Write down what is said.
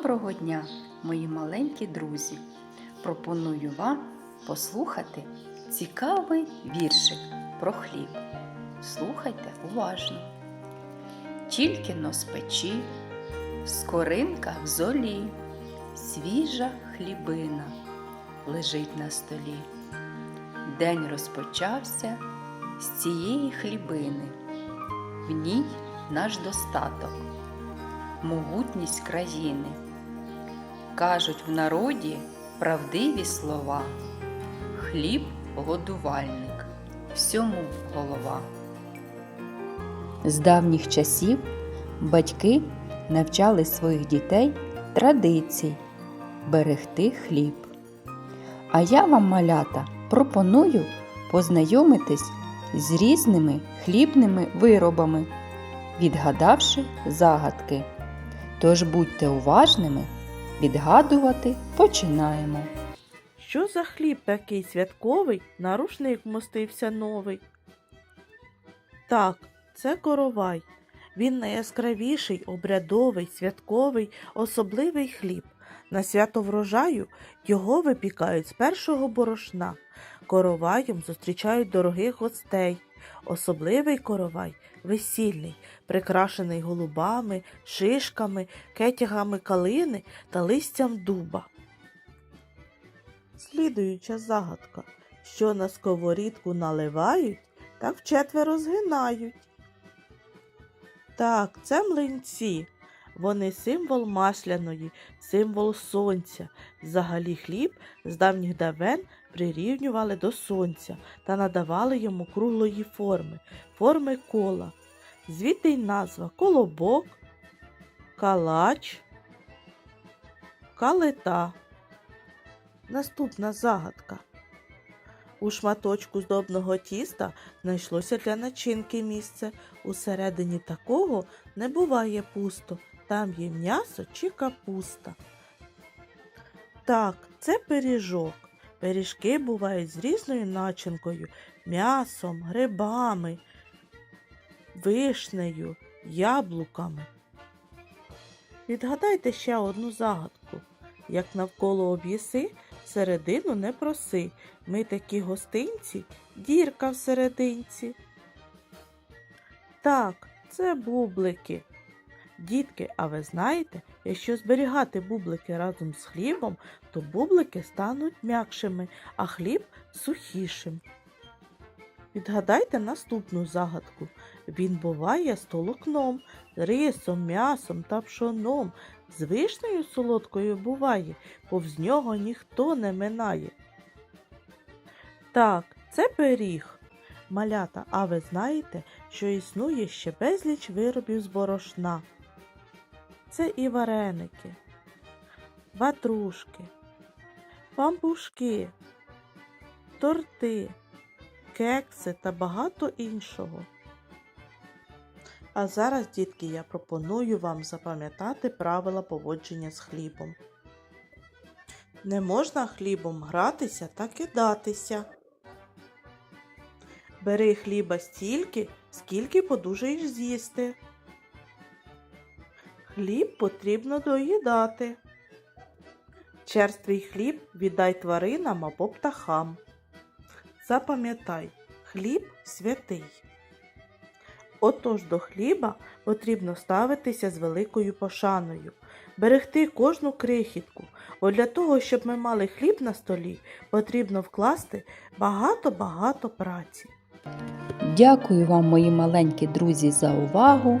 Доброго дня, мої маленькі друзі! Пропоную вам послухати цікавий віршик про хліб. Слухайте уважно. Тільки но з печі, скоринка в золі, свіжа хлібина лежить на столі. День розпочався з цієї хлібини, в ній наш достаток могутність країни. Кажуть в народі правдиві слова. Хліб годувальник, всьому голова. З давніх часів батьки навчали своїх дітей традицій берегти хліб. А я вам, малята, пропоную познайомитись з різними хлібними виробами, відгадавши загадки. Тож будьте уважними, відгадувати починаємо. Що за хліб такий святковий, на рушник вмостився новий? Так, це коровай. Він найяскравіший, обрядовий, святковий, особливий хліб. На свято врожаю його випікають з першого борошна. Короваєм зустрічають дорогих гостей. Особливий коровай весільний, прикрашений голубами, шишками, кетягами калини та листям дуба. Слідуюча загадка, що на сковорідку наливають, так вчетверо згинають. Так, це млинці. Вони символ масляної, символ сонця. Взагалі хліб з давніх давен прирівнювали до сонця та надавали йому круглої форми, форми кола. Звідти й назва колобок, калач, калита. Наступна загадка. У шматочку здобного тіста знайшлося для начинки місце. Усередині такого не буває пусто. Там є м'ясо чи капуста. Так, це пиріжок. Пиріжки бувають з різною начинкою, м'ясом, грибами, вишнею, яблуками. Відгадайте ще одну загадку. Як навколо об'єси, середину не проси. Ми такі гостинці, дірка в серединці. Так, це бублики. Дітки, а ви знаєте, якщо зберігати бублики разом з хлібом, то бублики стануть м'якшими, а хліб сухішим. Відгадайте наступну загадку. Він буває з толокном, рисом, м'ясом та пшоном. З вишнею солодкою буває, повз нього ніхто не минає. Так, це пиріг. Малята, а ви знаєте, що існує ще безліч виробів з борошна. Це і вареники, ватрушки, пампушки, торти, кекси та багато іншого. А зараз, дітки, я пропоную вам запам'ятати правила поводження з хлібом. Не можна хлібом гратися та кидатися. Бери хліба стільки, скільки подужаєш з'їсти. Хліб потрібно доїдати. Черствий хліб віддай тваринам або птахам. Запам'ятай, хліб святий. Отож до хліба потрібно ставитися з великою пошаною, берегти кожну крихітку, бо для того, щоб ми мали хліб на столі, потрібно вкласти багато-багато праці. Дякую вам, мої маленькі друзі, за увагу.